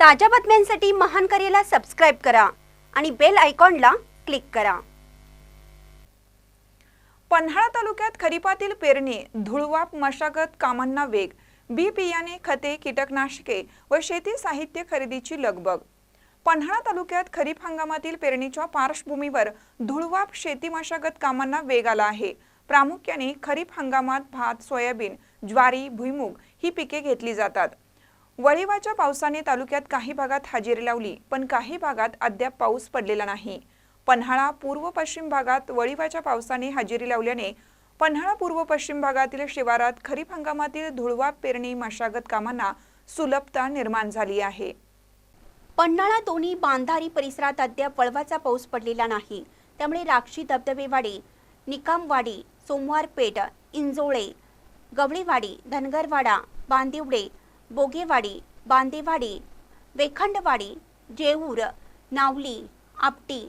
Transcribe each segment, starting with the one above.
ताज्या बातम्यांसाठी महान करेला सबस्क्राईब करा आणि बेल आयकॉनला क्लिक करा. पन्हाळा तालुक्यात खरीपातील पेरणी धुळवाप मशागत कामांना वेग बी बियाणे खते कीटकनाशके व शेती साहित्य खरेदीची लगबग. पन्हाळा तालुक्यात खरीप हंगामातील पेरणीच्या पार्श्वभूमीवर धुळवाप शेती मशागत कामांना वेग आला आहे. प्रामुख्याने खरीप हंगामात भात सोयाबीन ज्वारी भुईमूग ही पिके घेतली जातात. वळिवाच्या पावसाने तालुक्यात काही भागात हजेरी लावली पण काही भागात अद्याप पाऊस पडलेला नाही. पन्हाळा पूर्व पश्चिम भागात वळिवाच्या पावसाने हजेरी लावल्याने पन्हाळा पूर्व पश्चिम भागातील शिवारात खरीप हंगामातील धुळवा पेरणी मशागत कामांना सुलभता निर्माण झाली आहे. पन्हाळा दोन्ही बांधारी परिसरात अद्याप वळवाचा पाऊस पडलेला नाही. त्यामुळे राक्षी धबधबेवाडी निकामवाडी सोमवारपेठ इंजोळे गवळीवाडी धनगरवाडा बांदिवडे बोगेवाडी बांदेवाडी वेखंडवाडी जेऊर नावली आपटी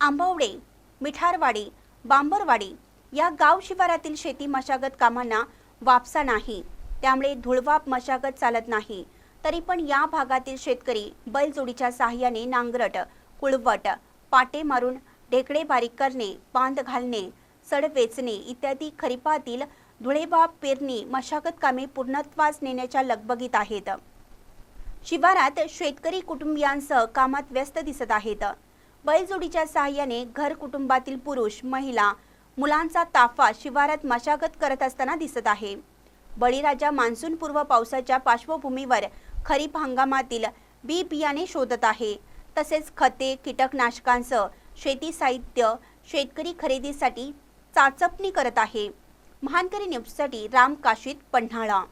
आंबवडे मिठारवाडी बांबरवाडी या गाव शिवारातील शेती मशागत कामांना वापसा नाही. त्यामुळे धुळवाप मशागत चालत नाही. तरी पण या भागातील शेतकरी बैलजोडीच्या साहाय्याने नांगरट कुळवट पाटे मारून ढेकळे बारीक करणे बांध घालणे सड वेचणे इत्यादी खरीपातील धुळेबाब पेरणी मशागत कामे पूर्णत्वास नेण्याच्या लगबगीत आहेत. शिवारात शेतकरी कुटुंबियांसह कामात व्यस्त दिसत आहेत. बैलजोडीच्या साहाय्याने घर कुटुंबातील पुरुष महिला मुलांचा ताफा शिवारात मशागत करत असताना दिसत आहे. बळीराजा मान्सूनपूर्व पावसाच्या पार्श्वभूमीवर खरीप हंगामातील बी बियाणे शोधत आहे. तसेच खते कीटकनाशकांसह शेती साहित्य शेतकरी खरेदीसाठी चाचपणी करत आहे. महानकरी न्यूजसाठी राम काशीद पन्हाळा